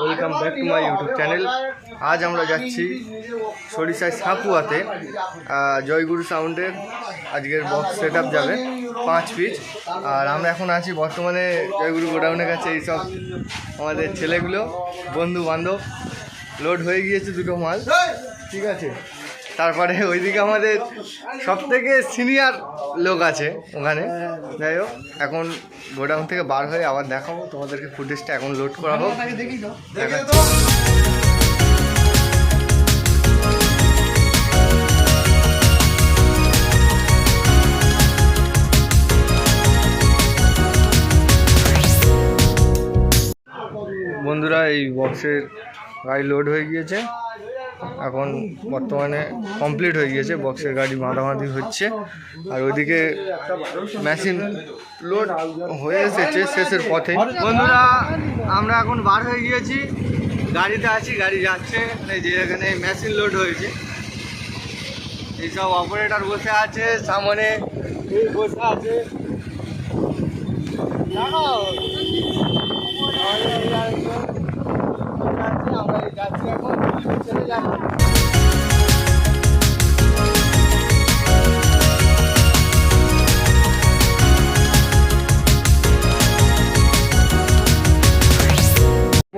Welcome back to my YouTube channel আজ আমরা যাচ্ছি সরিষায় সাঁকুয়াতে জয়গুরু সাউন্ডের আজকের বক্স সেট যাবে, পাঁচ পিচ আর আমরা এখন আছি বর্তমানে জয়গুরু গোডাউনের কাছে এইসব আমাদের ছেলেগুলো বন্ধু বান্ধব লোড হয়ে গিয়েছে দুটো মাল। ঠিক আছে? তারপরে ওইদিকে আমাদের সব থেকে সিনিয়র লোক আছে ওখানে। যাই হোক এখন গোডাউন থেকে বার হয়ে আবার দেখাবো তোমাদেরকে ফুটেজটা এখন লোড করা হোক। বন্ধুরা এই বক্সের গাড়ি লোড হয়ে গিয়েছে। এখন বর্তমানে কমপ্লিট হয়ে গিয়েছে বক্সের গাড়ি বাঁধাবাঁধি হচ্ছে। আর ওইদিকে মেশিন লোড হয়ে এসেছে শেষের পথে। বন্ধুরা, আমরা এখন বার হয়ে গিয়েছি। গাড়িতে আছি, গাড়ি যাচ্ছে। যে এখানে মেশিন লোড হয়েছে। এইসব অপারেটর বসে আছে, সামনে বসে আছে। জানো আমাদের এই আরেকজন বসে আছে, আমরা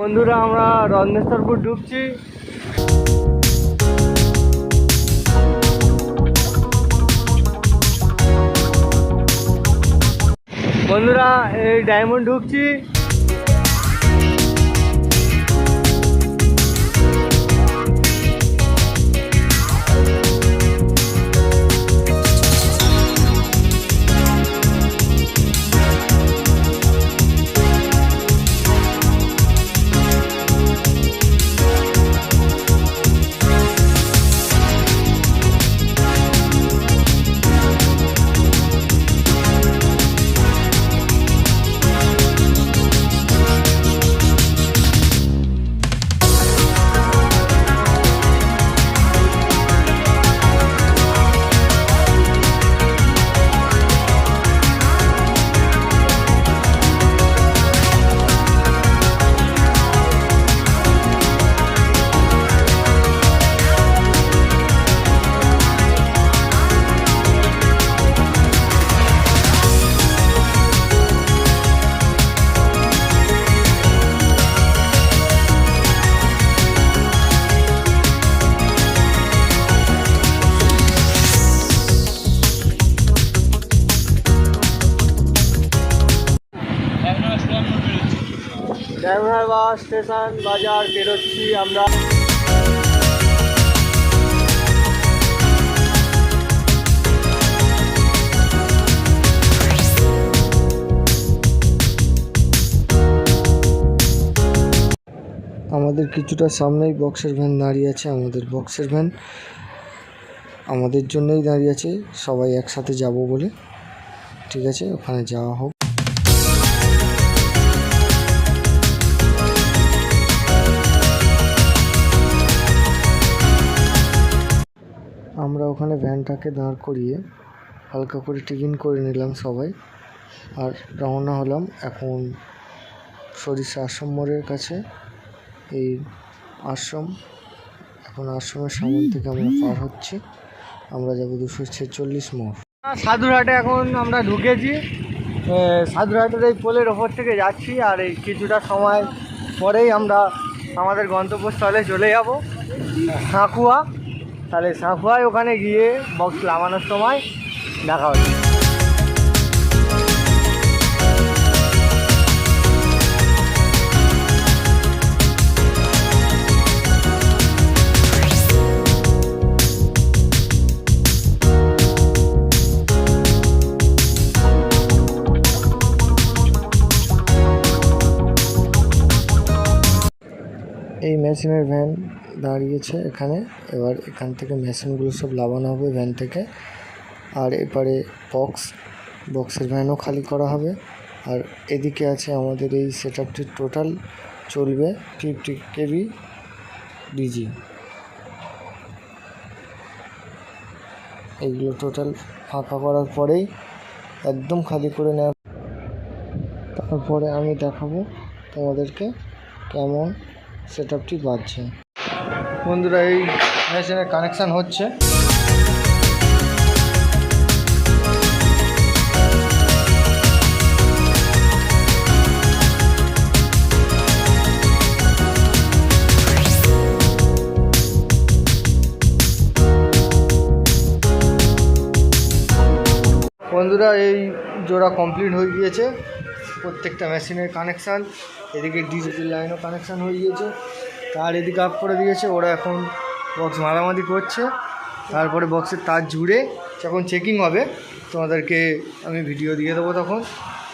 বন্ধুরা আমরা রত্নেশ্বরপুর ঢুকছি বন্ধুরা এই ডায়মন্ড ঢুকছি স্টেশন বাজার বেরোচ্ছি আমরা। আমাদের কিছুটা সামনেই বক্সের ভ্যান দাঁড়িয়ে আছে, আমাদের বক্সের ভ্যান। আমাদের জন্যই দাঁড়িয়ে আছে, সবাই একসাথে যাব বলে। ঠিক আছে, ওখানে যাওয়া হোক। আমরা ওখানে ভ্যানটাকে দাঁড় করিয়ে হালকা করে টিফিন করে নিলাম সবাই। আর রওনা হলাম এখন সরিষা আশ্রম মোড়ের কাছে। এই আশ্রম, এখন আশ্রমের সামনে থেকে আমরা পার হচ্ছি। আমরা যাব দুশো ছেচল্লিশ মোড়। সাধুরহাটে এখন আমরা ঢুকেছি। সাধুরহাটের এই পোলের ওপর থেকে যাচ্ছি আর এই কিছুটা সময় পরেই আমরা আমাদের গন্তব্যস্থলে চলে যাব। সাঁকুয়া তাহলে সাফুয়ায় ওখানে গিয়ে বক্স লামানোর সময় দেখা হচ্ছে। মেশিনের ভ্যান দাঁড়িয়েছে এখানে। এবার এখান থেকে মেশিনগুলো সব লাগানো হবে ভ্যান থেকে। আর এপারে বক্স, বক্সের ভ্যানও খালি করা হবে। আর এদিকে আছে আমাদের এই সেট আপটি টোটাল চলবে ফিফটি কেবি ডিজি। এইগুলো টোটাল ফাঁকা করার পরেই একদম খালি করে নেওয়া। তারপরে আমি দেখাবো তোমাদেরকে কেমন সেট আপটি বাজছে। বন্ধুরা এই মেশিনের কানেকশান হচ্ছে। বন্ধুরা এই জোড়া কমপ্লিট হয়ে গিয়েছে। প্রত্যেকটা মেশিনের কানেকশান এদিকে ডিজিটাল লাইনও কানেকশান হয়ে গিয়েছে। তার এদিকে আপ করে দিয়েছে, ওরা এখন বক্স মারামারি করছে। তারপরে বক্সের তার জুড়ে যখন চেকিং হবে, তোমাদেরকে আমি ভিডিও দিয়ে দেবো তখন।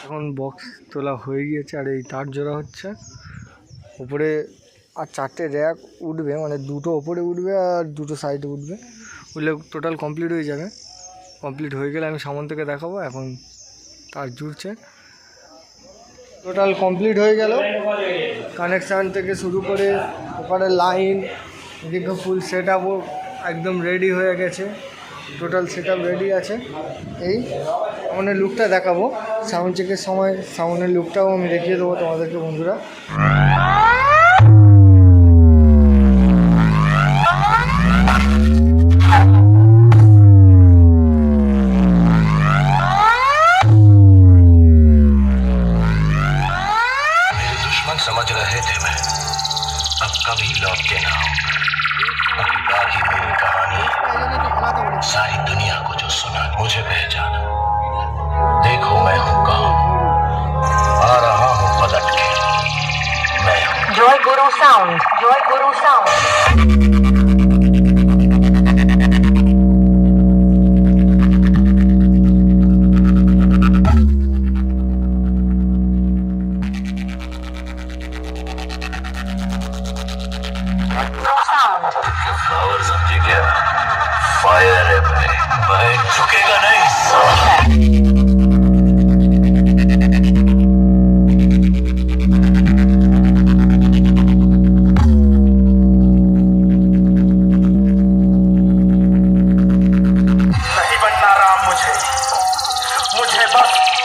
এখন বক্স তোলা হয়ে গিয়েছে আর এই তার জোড়া হচ্ছে। উপরে আর চারটে র্যাক উঠবে মানে দুটো ওপরে উঠবে আর দুটো সাইডে উঠবে। উঠলে টোটাল কমপ্লিট হয়ে যাবে। কমপ্লিট হয়ে গেলে আমি সামন থেকে দেখাবো, এখন তার জুড়ছে। টোটাল কমপ্লিট হয়ে গেল। কানেকশান থেকে শুরু করে ওখানে লাইন এদিকে ফুল সেট আপও একদম রেডি হয়ে গেছে। টোটাল সেট রেডি আছে। এই সামনের লুকটা দেখাবো। সাউন্ড চেকের সময় সাউন্ডের লুকটাও আমি দেখিয়ে দেবো তোমাদেরকে বন্ধুরা। Guru Sound. Joy Guru Sound. bus.